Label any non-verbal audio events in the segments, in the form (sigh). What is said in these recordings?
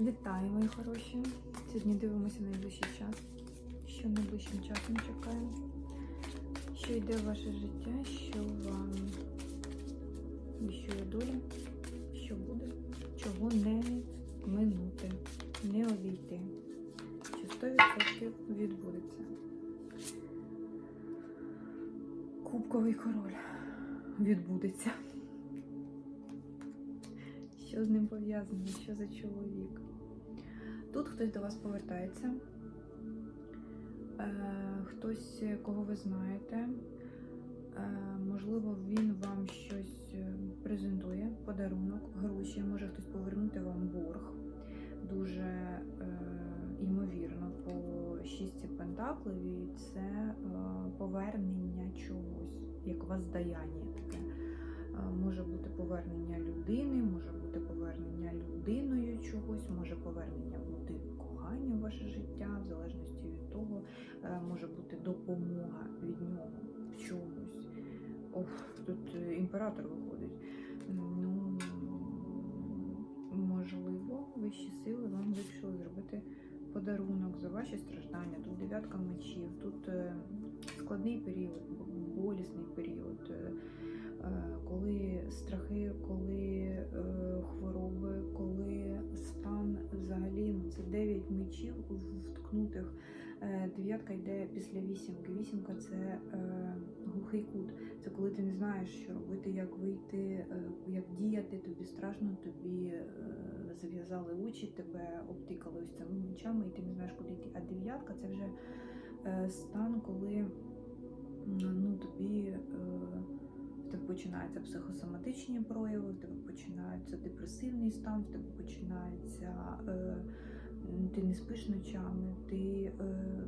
Вітаю, мої хороші! Сьогодні дивимося найближчий час. Що найближчим часом чекає? Що йде в ваше життя, що вам віщує доля, що буде, чого не минути, не обійти. Що 100% відбудеться. Кубковий король відбудеться. Що з ним пов'язано? Що за чоловік? Тут хтось до вас повертається, е, хтось, кого ви знаєте. Е, можливо, він вам щось е, презентує, подарунок, гроші, може хтось повернути вам борг. Дуже ймовірно, по шістці пентаклів і це повернення чогось, як воздаяння таке. Може бути повернення людини, може бути повернення людиною чогось, може повернення бути кохання в ваше життя, в залежності від того, е, може бути допомога від нього в чомусь. Ох, тут е, імператор виходить. Ну, можливо, вищі сили вам вирішили зробити подарунок за ваші страждання. Тут дев'ятка мечів, тут е, складний період, болісний період. Коли Дев'ятка йде після вісімки. Вісімка це е, глухий кут. Це коли ти не знаєш, що робити, як вийти, е, як діяти. Тобі страшно, тобі е, зав'язали очі, тебе обтикали ось цими мечами, і ти не знаєш, куди йти. А дев'ятка це вже е, стан, коли ну, тобі. Е, в тебе починаються психосоматичні прояви, в тебе починається депресивний стан, в тебе починається. Е, ти не спиш ночами, ти, е,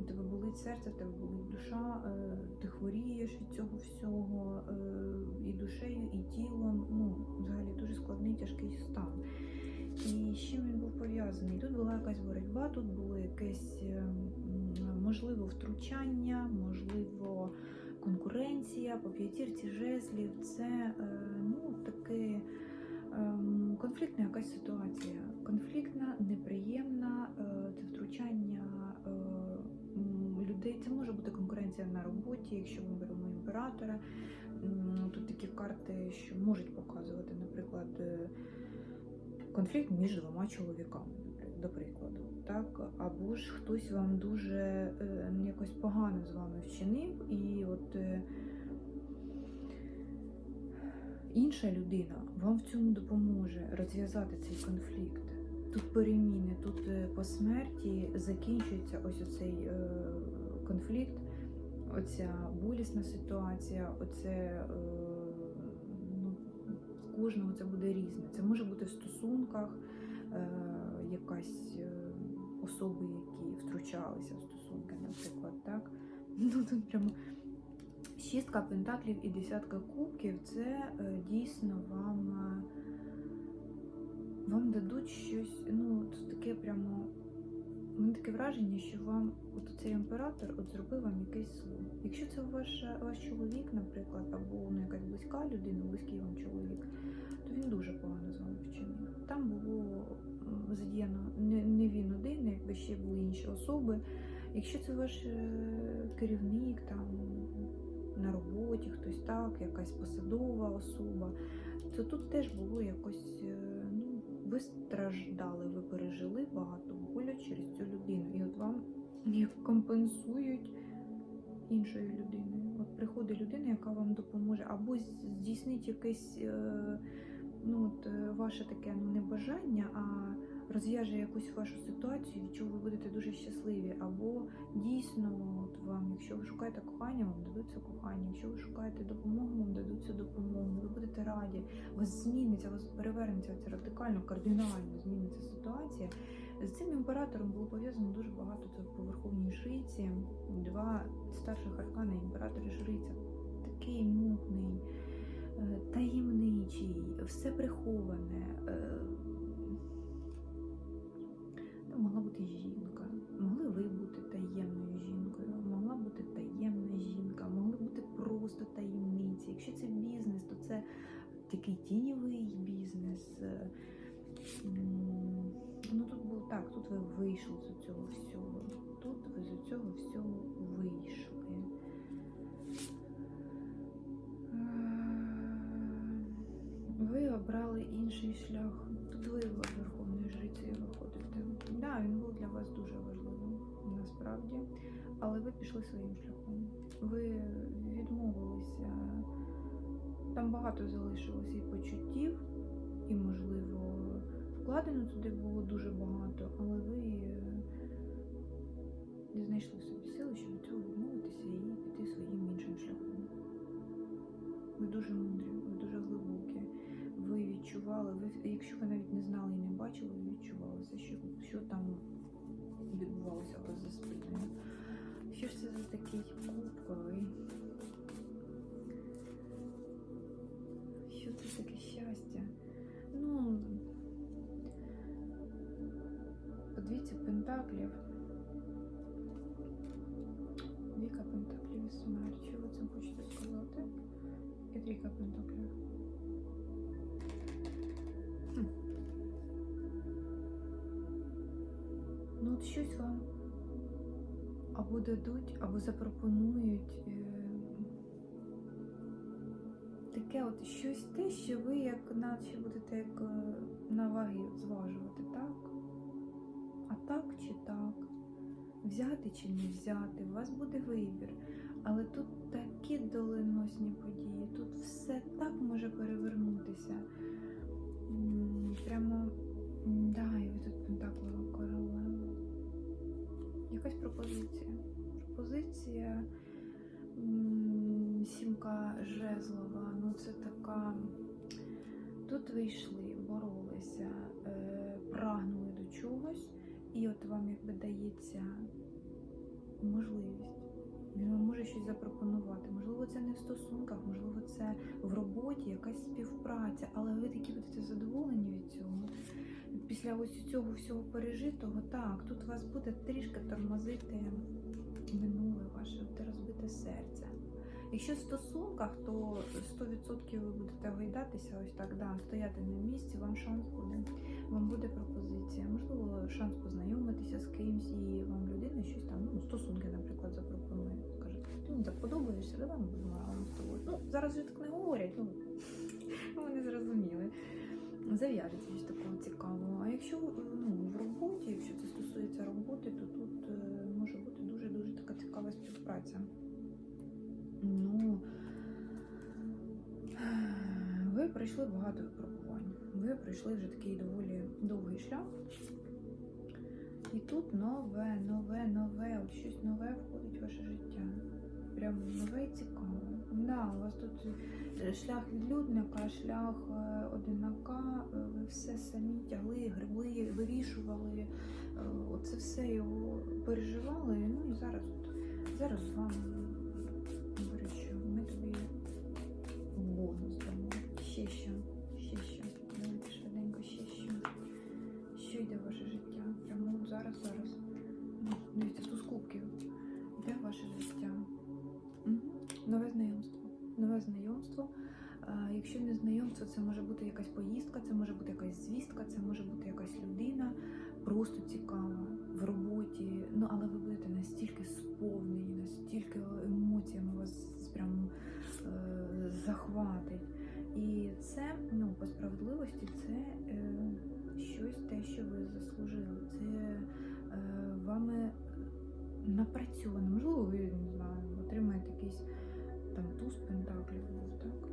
у тебе болить серце, в тебе болить душа, е, ти хворієш від цього всього е, і душею, і тілом. Ну, взагалі дуже складний, тяжкий стан. І з чим він був пов'язаний? Тут була якась боротьба, тут було якесь можливо втручання, можливо конкуренція по п'ятірці жезлів. Це ну, таке ем, конфліктна якась ситуація. Конфліктна, неприємна, е, це втручання е, людей. Це може бути конкуренція на роботі, якщо ми беремо імператора. Тут такі карти, що можуть показувати, наприклад, е, конфлікт між двома чоловіками, до прикладу. Так? Або ж хтось вам дуже якось погано з вами вчинив, і от інша людина вам в цьому допоможе розв'язати цей конфлікт. Тут переміни, тут е, по смерті закінчується ось оцей е, конфлікт, оця болісна ситуація, оце е, ну, кожного це буде різне. Це може бути в стосунках якась особи, які втручалися в стосунки, наприклад, так. (laughs) Ну тут прямо шістка пентаклів і десятка кубків це е, дійсно вам. е, вам дадуть щось, ну, от таке прямо. У мене таке враження, що вам от цей імператор от зробив вам якийсь зло. Якщо це ваш, ваш чоловік, наприклад, або ну, якась близька людина, близький вам чоловік, то він дуже погано з вами вчинив. Там було задіяно не, не він один, якби ще були інші особи. Якщо це ваш е, керівник, там на роботі, хтось так, якась посадова особа, то тут теж було якось. е, Ну, ви страждали, ви пережили багато болю через цю людину. І от вам як компенсують іншою людиною. От приходить людина, яка вам допоможе, або здійснить якесь е, ну, от, е, ваше таке ну, не бажання, а розв'яже якусь вашу ситуацію, від чого ви будете дуже щасливі. Або дійсно, вам, якщо ви шукаєте кохання, вам дадуться кохання. Якщо ви шукаєте допомогу, вам дадуться допомогу. Ви будете раді, вас зміниться, вас перевернеться це радикально, кардинально зміниться ситуація. З цим імператором було пов'язано дуже багато це по верховній жриці. Два старших аркани імператор і жриця. Такий мутний, е, таємничий, все приховане. е, могла бути жінка, могли ви бути таємною жінкою, такий тіньовий бізнес. е, Ну, Так, тут ви вийшли з цього всього. Тут ви з цього всього вийшли. Е, Ви обрали інший шлях. Тут ви Верховною жрицею виходите. Да, він був для вас дуже важливим насправді, але ви пішли своїм шляхом. Ви відмовилися. Там багато залишилося і почуттів, і, можливо, вкладено туди було дуже багато, але ви е, не знайшли в собі сили, щоб від цього відмовитися і піти своїм іншим шляхом. Ви дуже мудрі, ви дуже глибокі. Ви відчували, ви, якщо ви навіть не знали і не бачили, ви відчували все, що, що там відбувалося у вас за спиною. Що ж це за такий кубковий? Що це таке щастя? Ну, подивіться пентаклів. Віка пентаклів і. Що ви цим хочете сказати? І трійка пентаклів. Ну, от щось вам або дадуть, або запропонують. Таке от щось те, що ви як наче будете як е, на ваги зважувати, так? А так чи так? Взяти чи не взяти, у вас буде вибір. Але тут такі доленосні події, тут все так може перевернутися. Прямо, да, і ви тут пентаклова королева. Якась пропозиція. Пропозиція сімка жезлова. Ну це така. Тут ви йшли, боролися, е, прагнули до чогось, і от вам якби дається можливість. Він вам може щось запропонувати. Можливо, це не в стосунках, можливо, це в роботі, якась співпраця, але ви такі будете задоволені від цього. Після ось цього всього пережитого, так, тут вас буде трішки тормозити минуле ваше розбите серце. Якщо в стосунках, то 100% ви будете гойдатися, ось так, да, стояти на місці, вам шанс буде. Вам буде пропозиція. Можливо, шанс познайомитися з кимсь, і вам людина щось там, ну, стосунки, наприклад, запропонує. Скаже, ти мені так подобаєшся, давай ми будемо разом з тобою. Ну, зараз вже так не говорять, (laughs) ну вони зрозуміли. Зав'яжеться щось такого цікавого. А якщо ну, в роботі, якщо це стосується роботи, то тут е, може бути дуже-дуже така цікава співпраця. Пройшли багато випробувань. Ви пройшли вже такий доволі довгий шлях. І тут нове, нове, нове, от щось нове входить в ваше життя. Прям нове і цікаве. Да, у вас тут е, шлях відлюдника, шлях е, одинака, е, ви все самі тягли, гребли, вирішували. Оце все його переживали. Ну і зараз, зараз вам говорять, зараз, зараз. Ну, Дивіться, туз кубків. Йде в ваше життя. Нове знайомство. Нове знайомство. Якщо не знайомство, це може бути якась поїздка, це може бути якась звістка, це може бути якась людина, просто цікава в роботі. Ну, але ви будете настільки сповнені, настільки емоціями вас прям е, захватить. І це, ну, по справедливості, це е, щось те, що ви заслужили. Це Е, вами е, напрацьоване. Можливо, ви не знаю, отримаєте якийсь там туз пентаклів, так?